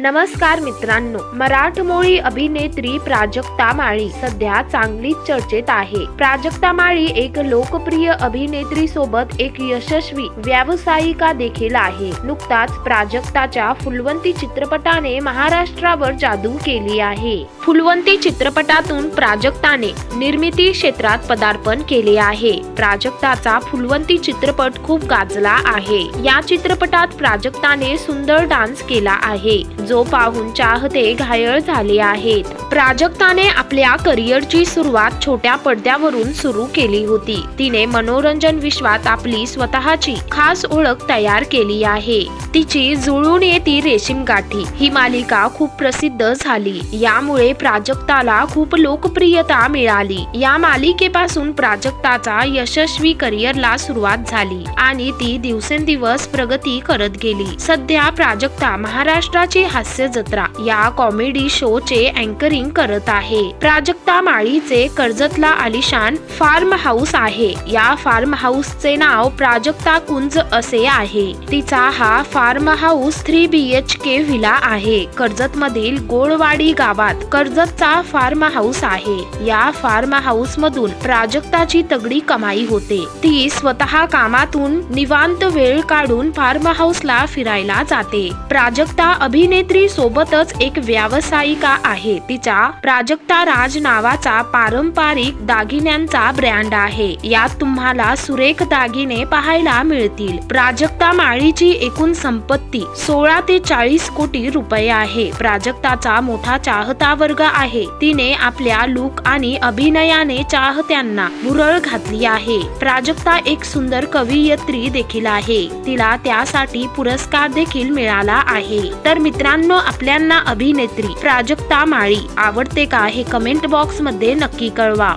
नमस्कार मित्रांनो मराठमोळी अभिनेत्री प्राजक्ता माळी सध्या चांगलीच चर्चेत आहे. प्राजक्ता माळी एक लोकप्रिय अभिनेत्री सोबत एक यशस्वी व्यावसायिका देखील आहे. नुकताच प्राजक्ताच्या फुलवंती चित्रपटाने महाराष्ट्रावर जादू केली आहे. फुलवंती चित्रपटातून प्राजक्ताने निर्मिती क्षेत्रात पदार्पण केले आहे. प्राजक्ताचा फुलवंती चित्रपट खूप गाजला आहे. या चित्रपटात प्राजक्ताने सुंदर डान्स केला आहे. जो पाहून चाहते घायल झाले आहेत. प्राजक्ताने आपल्या करिअरची सुरुवात छोट्या पडद्यावरून सुरू केली होती. तिने मनोरंजन विश्वात आपली स्वतःची खास ओळख तयार केली आहे. तिची जुळून येती रेशीम गाठी. ही मालिका खूप प्रसिद्ध झाली. यामुळे प्राजक्ताला खूप लोकप्रियता मिळाली. या मालिकेपासून प्राजक्ताचा यशस्वी करिअरला सुरुवात झाली आणि ती दिवसेंदिवस प्रगती करत गेली. सध्या प्राजक्ता महाराष्ट्राची हास्य जत्रा या कॉमेडी शो चे अँकरिंग करत आहे. प्राजक्ता माळीचे कर्जतला आलिशान फार्म हाऊस आहे. या फार्म हाऊसचे नाव प्राजक्ता कुंज असे आहे. तिचा हा farm house three B H K villa आहे. कर्जत मधील गोळवाडी गावात कर्जतचा फार्म हाऊस आहे. या फार्म हाऊस मधून प्राजक्ताची तगडी कमाई होते. ती स्वतः कामातून निवांत वेळ काढून फार्म हाऊसला फिरायला जाते. प्राजक्ता अभिनेत्री सोबतच एक व्यावसायिका आहे. तिचा प्राजक्ता राज नावाचा पारंपरिक दागिन्यांचा ब्रँड आहे. यात तुम्हाला सुरेख दागिने पाहायला मिळतील. प्राजक्ता माळीची एकूण संपत्ती सोळा ते चाळीस कोटी रुपये आहे. प्राजक्ताचा मोठा चाहता वर्ग आहे. तिने आपल्या लुक आणि अभिनयाने चाहत्यांना भुरळ घातली आहे. प्राजक्ता एक सुंदर कवयित्री देखील आहे. तिला त्यासाठी पुरस्कार देखील मिळाला आहे. तर मित्रांनो आपल्यांना अभिनेत्री प्राजक्ता माळी. आवडते का हे कमेंट बॉक्समध्ये नक्की कळवा.